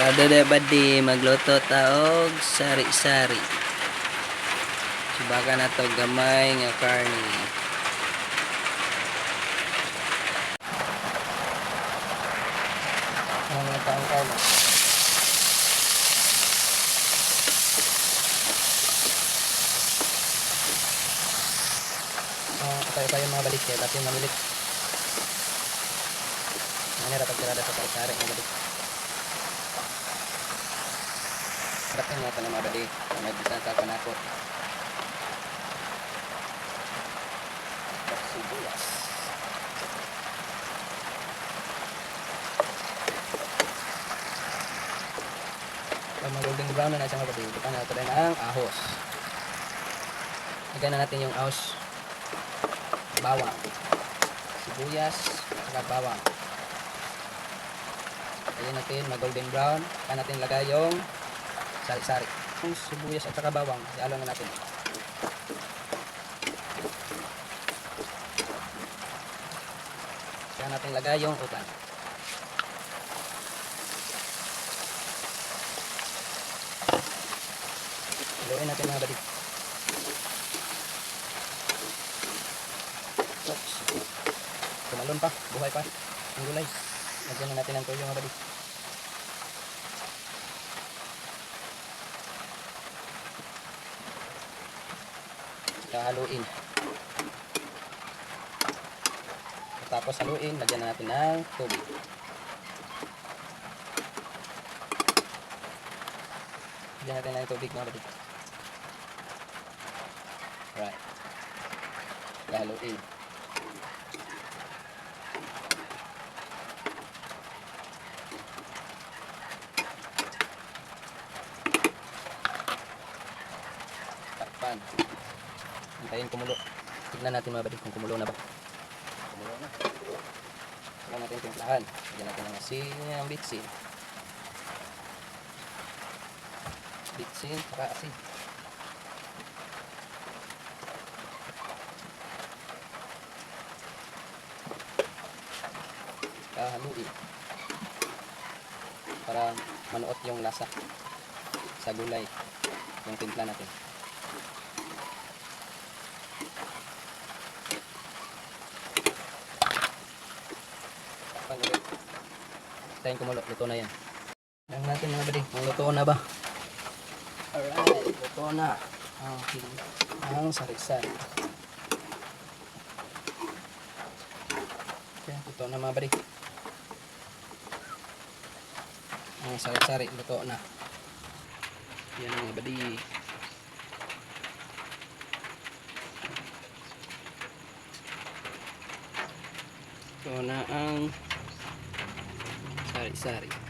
Na ba di magluto taog sari-sari. Subaga na to gamay nga karni. Ang patay pa yung mga balik kaya dati yung mamilit. Ano ra pagtirada sa sari-sari mga balik. Dapat nga ito na mga balik. Nagbisan sa panako. Sibuyas. Pag mag golden brown na na siya balik, bukan na ito rin ang ahos. Lagyan na natin yung ahos bawang sibuyas at bawang Ayan natin mag golden brown kaya natin lagay yung sari-sari yung sibuyas at saka bawang ihalo na natin kaya natin lagay yung utan haluin natin mga Oops. Tumalon pa, buhay pa. Ang gulay. Lagyan na natin ng toyo mga bali. Kahaluin. Tapos haluin, lagyan na natin ng tubig. Lagyan natin ng tubig mga bali. Right. Haluin. takpan. Hintayin kumulo. Tignan natin mga bading kung kumulo na ba. Kumulo na. Saka natin timplahan. Lagyan natin ng asin, ang bitsin. Bitsin, saka asin. Kahaluin. Para manuot yung lasa sa gulay yung timpla natin. Ulit. Tayo kumulo, luto na yan. Tingnan natin mga kung luto na ba? Alright, luto na. Okay. Ang sari-sari. Okay, luto na mga bading. Ang sari-sari, luto na. Yan mga bading. Ito na ang sari-sari.